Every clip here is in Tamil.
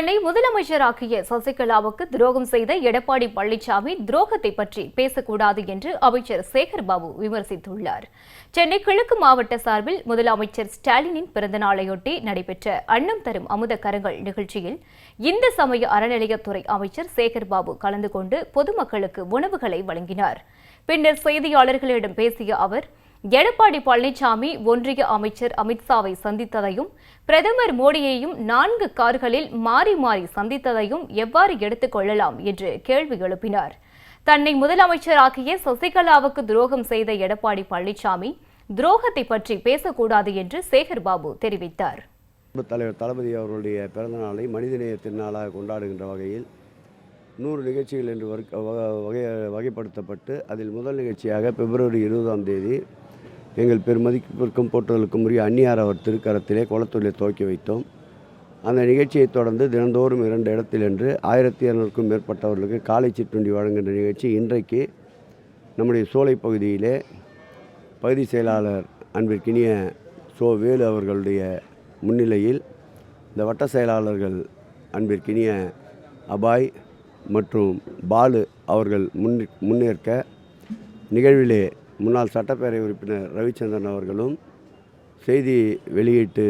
தன்னை முதலமைச்சராக்கிய சசிகலாவுக்கு துரோகம் செய்த எடப்பாடி பழனிசாமி துரோகத்தை பற்றி பேசக்கூடாது என்று அமைச்சர் சேகர்பாபு விமர்சித்துள்ளார். சென்னை கிழக்கு மாவட்ட சார்பில் முதலமைச்சர் ஸ்டாலினின் பிறந்தநாளையொட்டி நடைபெற்ற அன்னம் தரும் அமுத கரங்கள் நிகழ்ச்சியில் இந்து சமய அறநிலையத்துறை அமைச்சர் சேகர்பாபு கலந்து கொண்டு பொதுமக்களுக்கு உணவுகளை வழங்கினார். பின்னர் செய்தியாளர்களிடம் பேசிய அவர் எடப்பாடி பழனிசாமி ஒன்றிய அமைச்சர் அமித்ஷாவை சந்தித்ததையும் பிரதமர் மோடியையும் நான்கு கார்களில் மாறி மாறி சந்தித்ததையும் எவ்வாறு எடுத்துக் கொள்ளலாம் என்று கேள்வி எழுப்பினார். தன்னை முதலமைச்சராக்கிய சசிகலாவுக்கு துரோகம் செய்த எடப்பாடி பழனிசாமி துரோகத்தை பற்றி பேசக்கூடாது என்று சேகர்பாபு தெரிவித்தார். தலைவர் தளபதி அவர்களுடைய பிறந்தநாளை மனிதநேய திருநாளாக கொண்டாடுகின்ற வகையில் நூறு நிகழ்ச்சிகள் என்று வகை வகைப்படுத்தப்பட்டு அதில் முதல் நிகழ்ச்சியாக பிப்ரவரி இருபதாம் தேதி எங்கள் பெருமதிப்பிற்கும் போற்றுதலுக்கும் உரிய அந்நியார் அவர் திருக்கரத்திலே குளத்தூரில் துவக்கி வைத்தோம். அந்த நிகழ்ச்சியைத் தொடர்ந்து தினந்தோறும் இரண்டு இடத்தில் என்று ஆயிரத்தி இரநூறுக்கும் மேற்பட்டவர்களுக்கு காலை சிற்றுண்டி வழங்குகின்ற நிகழ்ச்சி இன்றைக்கு நம்முடைய சோலை பகுதியிலே பகுதி செயலாளர் அன்பிற்கினிய சோ வேலு அவர்களுடைய முன்னிலையில் இந்த வட்ட செயலாளர்கள் அன்பிற்கினிய அபாய் மற்றும் பாலு அவர்கள் முன் முன்னேற்க நிகழ்விலே முன்னாள் சட்டப்பேரவை உறுப்பினர் ரவிச்சந்திரன் அவர்களும் செய்தி வெளியீட்டு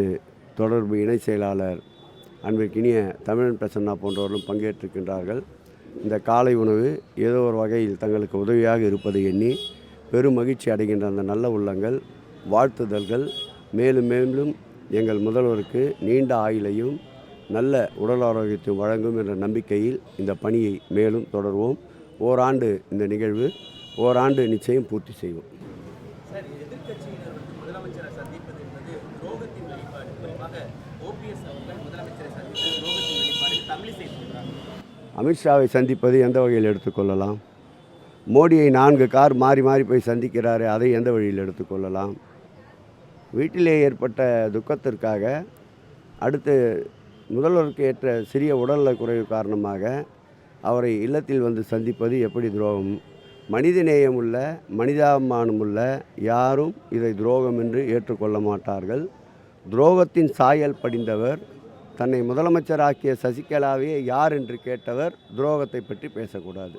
தொடர்பு இணை செயலாளர் அன்பிற்கினிய தமிழன் பிரசன்னா போன்றவர்களும் பங்கேற்றிருக்கின்றார்கள். இந்த காலை உணவு ஏதோ ஒரு வகையில் தங்களுக்கு உதவியாக இருப்பதை எண்ணி பெரும் மகிழ்ச்சி அடைகின்ற அந்த நல்ல உள்ளங்கள் வாழ்த்துதல்கள். மேலும் மேலும் எங்கள் முதல்வருக்கு நீண்ட ஆயுளையும் நல்ல உடல் ஆரோக்கியத்தையும் வழங்கும் என்ற நம்பிக்கையில் இந்த பணியை மேலும் தொடர்வோம். ஓராண்டு இந்த நிகழ்வு ஓராண்டு நிச்சயம் பூர்த்தி செய்வோம். அமித்ஷாவை சந்திப்பது எந்த வகையில் எடுத்துக்கொள்ளலாம் மோடியை நான்கு கார் மாறி மாறி போய் சந்திக்கிறாரே அதை எந்த வழியில் எடுத்துக்கொள்ளலாம் வீட்டிலே ஏற்பட்ட துக்கத்திற்காக அடுத்து முதல்வருக்கு ஏற்ற சிறிய உடல்நலக் குறைவு காரணமாக அவரை இல்லத்தில் வந்து சந்திப்பது எப்படி துரோகம்? மனிதநேயமுள்ள மனிதாபிமானமுள்ள யாரும் இதை துரோகம் என்று ஏற்றுக்கொள்ள மாட்டார்கள். துரோகத்தின் சாயல் படிந்தவர் தன்னை முதலமைச்சராக்கிய சசிகலாவையே யார் என்று கேட்டவர் துரோகத்தை பற்றி பேசக்கூடாது.